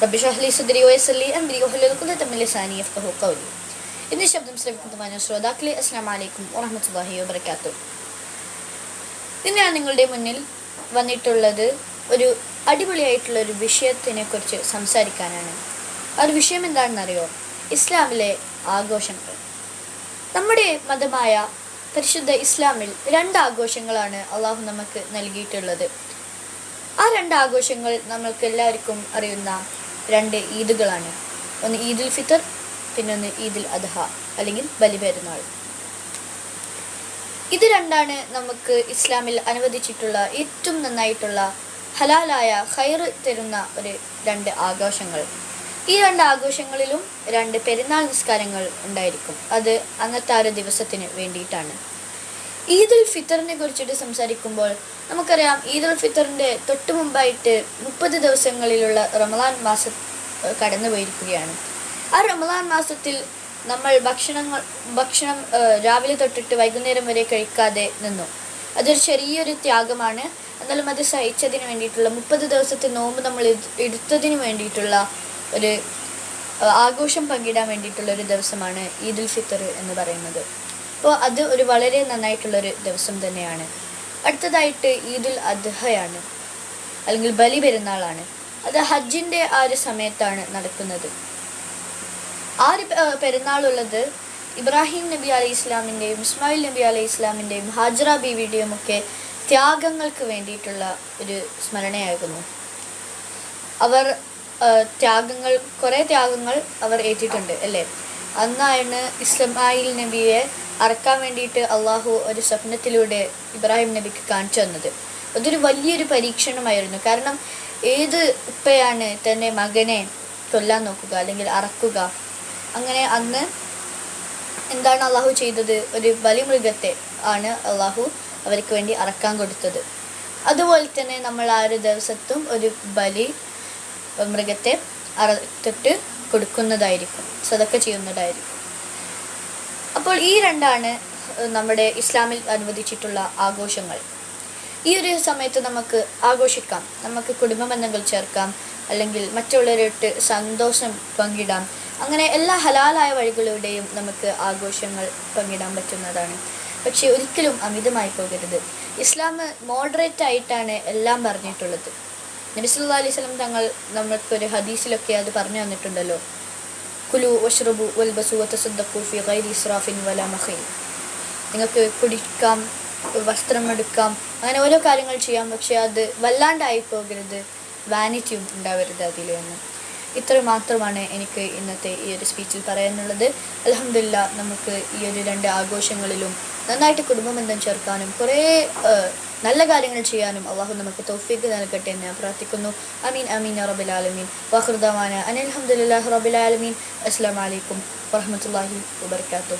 رب اشرح لي صدري ويسر لي أمري واحلل عقدة من لساني يفقهوا قولي ഇന്ന് ശബ്ദം ശ്രമിക്കുന്നതുമായ ശ്രോതാക്കളെ അസ്സാം വലൈക്കും വറഹമത്തല്ലാഹി വബർക്കാത്തു ഇന്ന് ഞാൻ നിങ്ങളുടെ മുന്നിൽ വന്നിട്ടുള്ളത് ഒരു അടിപൊളിയായിട്ടുള്ള ഒരു വിഷയത്തിനെ കുറിച്ച് സംസാരിക്കാനാണ് ആ ഒരു വിഷയം എന്താണെന്നറിയോ ഇസ്ലാമിലെ ആഘോഷങ്ങൾ നമ്മുടെ മതമായ പരിശുദ്ധ ഇസ്ലാമിൽ രണ്ട് ആഘോഷങ്ങളാണ് അള്ളാഹു നമുക്ക് നൽകിയിട്ടുള്ളത് ആ രണ്ട് ആഘോഷങ്ങൾ നമ്മൾക്ക് എല്ലാവർക്കും അറിയുന്ന രണ്ട് ഈദുകളാണ്. ഒന്ന് ഈദുൽ ഫിത്തർ പിന്നെ ഒന്ന് ഈദുൽ അദ്ഹ അല്ലെങ്കിൽ ബലിപെരുന്നാൾ ഇത് രണ്ടാണ് നമുക്ക് ഇസ്ലാമിൽ അനുവദിച്ചിട്ടുള്ള ഏറ്റവും നന്നായിട്ടുള്ള ഹലാലായ ഹൈർ തരുന്ന ഒരു രണ്ട് ആഘോഷങ്ങൾ. ഈ രണ്ട് ആഘോഷങ്ങളിലും രണ്ട് പെരുന്നാൾ നിസ്കാരങ്ങൾ ഉണ്ടായിരിക്കും. അത് അന്നത്തെ ദിവസത്തിന് വേണ്ടിയിട്ടാണ്. ഈദുൽ ഫിത്തറിനെ കുറിച്ചിട്ട് സംസാരിക്കുമ്പോൾ നമുക്കറിയാം ഈദുൽ ഫിത്തറിന്റെ തൊട്ട് മുമ്പായിട്ട് മുപ്പത് ദിവസങ്ങളിലുള്ള റമദാൻ മാസം കടന്നു പോയിരിക്കുകയാണ് ആ റമദാൻ മാസത്തിൽ നമ്മൾ ഭക്ഷണങ്ങൾ ഭക്ഷണം രാവിലെ തൊട്ടിട്ട് വൈകുന്നേരം വരെ കഴിക്കാതെ നിന്നു. അതൊരു ചെറിയൊരു ത്യാഗമാണ്. എന്നാലും അത് സഹിച്ചതിന് വേണ്ടിയിട്ടുള്ള മുപ്പത് ദിവസത്തെ നോമ്പ് നമ്മൾ എടു- എടുത്തതിന് വേണ്ടിയിട്ടുള്ള ഒരു ആഘോഷം പങ്കിടാൻ വേണ്ടിയിട്ടുള്ള ഒരു ദിവസമാണ് ഈദുൽ ഫിത്തർ എന്ന് പറയുന്നത്. അപ്പോൾ അത് ഒരു വളരെ നന്നായിട്ടുള്ളൊരു ദിവസം തന്നെയാണ്. അടുത്തതായിട്ട് ഈദുൽ അദ്ഹയാണ് അല്ലെങ്കിൽ ബലി പെരുന്നാളാണ്. അത് ഹജ്ജിന്റെ ആ ഒരു സമയത്താണ് നടക്കുന്നത്. ആ ഒരു പെരുന്നാളുള്ളത് ഇബ്രാഹിം നബി അലൈഹി ഇസ്ലാമിന്റെയും ഇസ്മായിൽ നബി അലൈഹി ഇസ്ലാമിന്റെയും ഹാജറ ബീവിയുടെയും ഒക്കെ ത്യാഗങ്ങൾക്ക് വേണ്ടിയിട്ടുള്ള ഒരു സ്മരണയായിരുന്നു. അവർ ത്യാഗങ്ങൾ കുറേ ത്യാഗങ്ങൾ അവർ ഏറ്റിട്ടുണ്ട് അല്ലേ? അന്നാണ് ഇസ്മായിൽ നബിയെ അറക്കാൻ വേണ്ടിയിട്ട് അള്ളാഹു ഒരു സ്വപ്നത്തിലൂടെ ഇബ്രാഹിം നബിക്ക് കാണിച്ചു തന്നത്. അതൊരു വലിയൊരു പരീക്ഷണമായിരുന്നു. കാരണം ഏത് ഉപ്പയാണ് തന്നെ മകനെ കൊല്ലാൻ നോക്കുക അല്ലെങ്കിൽ അറക്കുക? അങ്ങനെ അന്ന് എന്താണ് അള്ളാഹു ചെയ്തത്? ഒരു ബലിമൃഗത്തെ ആണ് അള്ളാഹു അവർക്ക് വേണ്ടി അറക്കാൻ കൊടുത്തത്. അതുപോലെ തന്നെ നമ്മൾ ആ ഒരു ദിവസത്തും ഒരു ബലി മൃഗത്തെ അറുത്തിട്ട് കൊടുക്കുന്നതായിരിക്കും. സതക്ക ചെയ്യുന്നതായിരിക്കും. അപ്പോൾ ഈ രണ്ടാണ് നമ്മുടെ ഇസ്ലാമിൽ അനുവദിച്ചിട്ടുള്ള ആഘോഷങ്ങൾ. ഈ ഒരു സമയത്ത് നമുക്ക് ആഘോഷിക്കാം. നമുക്ക് കുടുംബ ബന്ധങ്ങൾ ചേർക്കാം അല്ലെങ്കിൽ മറ്റുള്ളവരോട്ട് സന്തോഷം പങ്കിടാം. അങ്ങനെ എല്ലാ ഹലാലായ വഴികളിലൂടെയും നമുക്ക് ആഘോഷങ്ങൾ പങ്കിടാൻ പറ്റുന്നതാണ്. പക്ഷേ ഒരിക്കലും അമിതമായി പോകരുത്. ഇസ്ലാം മോഡറേറ്റ് ആയിട്ടാണ് എല്ലാം പറഞ്ഞിട്ടുള്ളത്. നബി സല്ലല്ലാഹു അലൈഹി സ്വലം തങ്ങൾ നമ്മൾക്കൊരു ഹദീസിലൊക്കെ അത് പറഞ്ഞു തന്നിട്ടുണ്ടല്ലോ. കുലു വഷ്റബു വൽബസു വതസദ്ദഖു ഫി ഗൈരി ഇസ്രാഫിൻ വല മഹീൻ നിങ്ങൾക്ക് കുടിക്കാം വസ്ത്രം എടുക്കാം അങ്ങനെ ഓരോ കാര്യങ്ങൾ ചെയ്യാം പക്ഷേ അത് വല്ലാണ്ടായി പോകരുത് വാനിറ്റിയും ഉണ്ടാവരുത് അതിൽ എന്ന്. ഇത്ര മാത്രമാണ് എനിക്ക് ഇന്നത്തെ ഈ ഒരു സ്പീച്ചിൽ പറയാനുള്ളത്. അലഹമില്ല നമുക്ക് ഈ ഒരു രണ്ട് ആഘോഷങ്ങളിലും നന്നായിട്ട് കുടുംബബന്ധം ചേർക്കാനും കുറേ നല്ല കാര്യങ്ങൾ ചെയ്യാനും അള്ളാഹു നമുക്ക് തൗഫീഖ് നൽകട്ടെ എന്ന് പ്രാർത്ഥിക്കുന്നു. അമീൻ അമീൻ റബിൽ ആലമീൻ. വഹൃദാന അഹമ്മദ് റബിൽ ആലമീൻ. അസ്സാം വലൈക്കും വറഹമത്തല്ലാഹി വബർക്കാത്തു